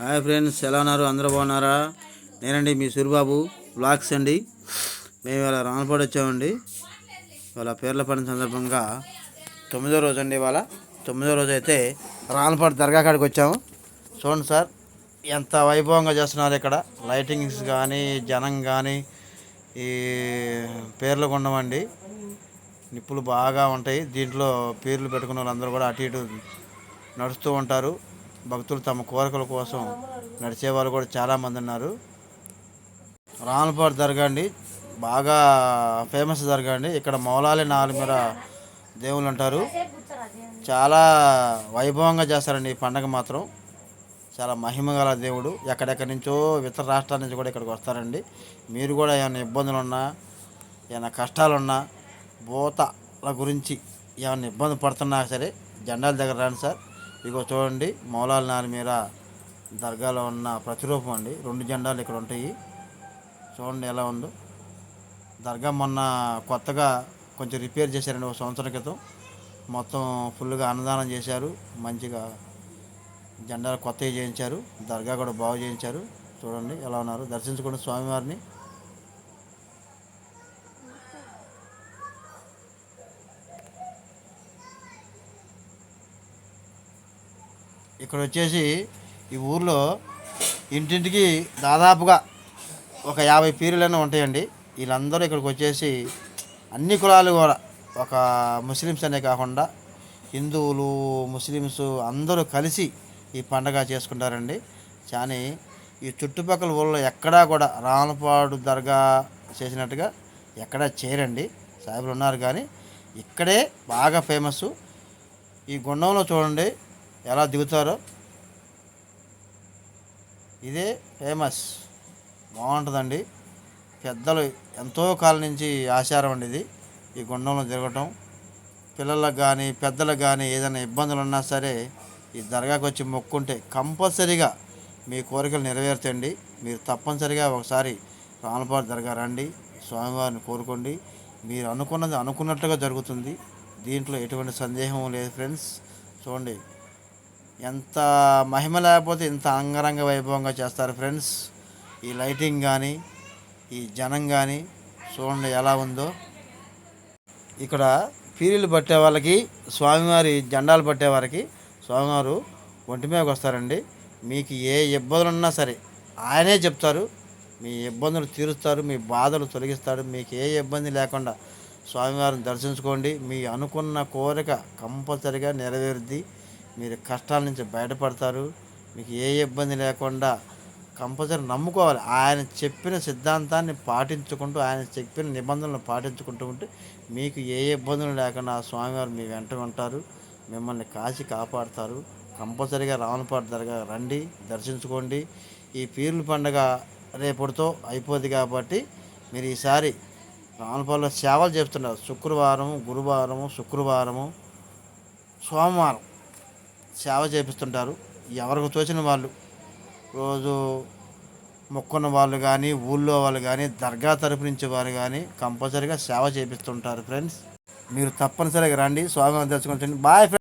Hi friends ఎలా ఉన్నారు? అందరూ బాగున్నారా? నేనండి మీ సూరిబాబు బ్లాగ్స్ అండి. మేము ఇవాళ రామపాడు వచ్చామండి. ఇవాళ పేర్ల పడిన సందర్భంగా తొమ్మిదో రోజు అండి ఇవాళ. తొమ్మిదో రోజు అయితే రామపాడు దర్గా కాడికి వచ్చాము. చూడండి సార్ ఎంత వైభవంగా చేస్తున్నారు ఇక్కడ. లైటింగ్స్ కానీ జనం కానీ ఈ పేర్లు కొండమండి నిప్పులు బాగా ఉంటాయి. దీంట్లో పేర్లు పెట్టుకున్న వాళ్ళందరూ కూడా అటు ఇటు నడుస్తూ ఉంటారు. భక్తులు తమ కోరికల కోసం నడిచేవారు కూడా చాలామంది ఉన్నారు. రామలపాడు దర్గా అండి బాగా ఫేమస్ దర్గా అండి ఇక్కడ మౌలాలి నాలుమీర దేవుళ్ళు ఉంటారు చాలా వైభవంగా చేస్తారండి ఈ పండగ మాత్రం. చాలా మహిమ గల దేవుడు. ఎక్కడెక్కడి నుంచో ఇతర రాష్ట్రాల నుంచి కూడా ఇక్కడికి వస్తారండి. మీరు కూడా ఏమైనా ఇబ్బందులు ఉన్నా ఏమైనా కష్టాలున్నా భూతల గురించి ఏమైనా ఇబ్బంది పడుతున్నా సరే జెండాల దగ్గర రండి సార్. ఇగో చూడండి మౌలాల నారి మీద దర్గాలో ఉన్న ప్రతిరూపం అండి. రెండు జెండాలు ఇక్కడ ఉంటాయి. చూడండి ఎలా ఉందో. దర్గా మొన్న కొత్తగా కొంచెం రిపేర్ చేశారండి ఒక సంవత్సరం క్రితం. మొత్తం ఫుల్గా అన్నదానం చేశారు. మంచిగా జెండాలు కొత్తవి చేయించారు. దర్గా కూడా బాగు చేయించారు. చూడండి ఎలా ఉన్నారు. దర్శించుకున్న స్వామివారిని. ఇక్కడ వచ్చేసి ఈ ఊర్లో ఇంటింటికి దాదాపుగా ఒక యాభై పీరులైనా ఉంటాయండి. వీళ్ళందరూ ఇక్కడికి వచ్చేసి అన్ని కులాలు కూడా ఒక ముస్లిమ్స్ అనే కాకుండా హిందువులు ముస్లిమ్స్ అందరూ కలిసి ఈ పండగ చేసుకుంటారండి. కానీ ఈ చుట్టుపక్కల ఊళ్ళో ఎక్కడా కూడా రామపాడు దర్గా చేసినట్టుగా ఎక్కడా చేయరండి. సాయిబులు ఉన్నారు కానీ ఇక్కడే బాగా ఫేమస్ ఈ గుండంలో చూడండి ఎలా దిగుతారో. ఇదే ఫేమస్. బాగుంటుందండి. పెద్దలు ఎంతో కాలం నుంచి ఆచారం అండి ఇది. ఈ గుండంలో తిరగటం పిల్లలకు కానీ పెద్దలకు కానీ ఏదైనా ఇబ్బందులు ఉన్నా సరే ఈ దర్గాకి వచ్చి మొక్కుంటే కంపల్సరీగా మీ కోరికలు నెరవేర్చండి మీరు తప్పనిసరిగా ఒకసారి రామపాడు దర్గా రండి. స్వామివారిని కోరుకోండి. మీరు అనుకున్నది అనుకున్నట్టుగా జరుగుతుంది. దీంట్లో ఎటువంటి సందేహం లేదు ఫ్రెండ్స్. చూడండి. ఎంత మహిమ లేకపోతే ఇంత అంగరంగ వైభవంగా చేస్తారు ఫ్రెండ్స్. ఈ లైటింగ్ కానీ ఈ జనం కానీ చూడండి ఎలా ఉందో. ఇక్కడ పీరీలు పట్టే వాళ్ళకి స్వామివారి జెండాలు పట్టే వారికి స్వామివారు ఒంటి మీదకి వస్తారండి. మీకు ఏ ఇబ్బందులు ఉన్నా సరే ఆయనే చెప్తారు. మీ ఇబ్బందులు తీరుస్తారు మీ బాధలు తొలగిస్తాడు మీకు ఏ ఇబ్బంది లేకుండా స్వామివారిని దర్శించుకోండి. మీ అనుకున్న కోరిక కంపల్సరిగా నెరవేరుద్ది. మీరు కష్టాల నుంచి బయటపడతారు. మీకు ఏ ఇబ్బంది లేకుండా కంపల్సరీ నమ్ముకోవాలి. ఆయన చెప్పిన సిద్ధాంతాన్ని పాటించుకుంటూ ఆయన చెప్పిన నిబంధనలు పాటించుకుంటూ ఉంటే మీకు ఏ ఇబ్బందులు లేకుండా ఆ స్వామివారు మీ వెంట ఉంటారు. మిమ్మల్ని కాచి కాపాడుతారు. కంపల్సరీగా రావణపాటు దర్గా రండి దర్శించుకోండి. ఈ పీర్ల పండగ రేపటితో అయిపోద్ది కాబట్టి మీరు ఈసారి రావణపాడులో సేవలు చేస్తున్నారు శుక్రవారం గురువారము శుక్రవారము సోమవారం. సేవ చేపిస్తుంటారు. ఎవరికి తోచిన వాళ్ళు. రోజు మొక్కున్న వాళ్ళు కానీ ఊళ్ళో వాళ్ళు కానీ దర్గా తరపు నుంచి వారు కానీ కంపల్సరీగా సేవ చేపిస్తుంటారు ఫ్రెండ్స్. మీరు తప్పనిసరిగా రండి. స్వామి దర్శనం బాయ్ ఫ్రెండ్స్.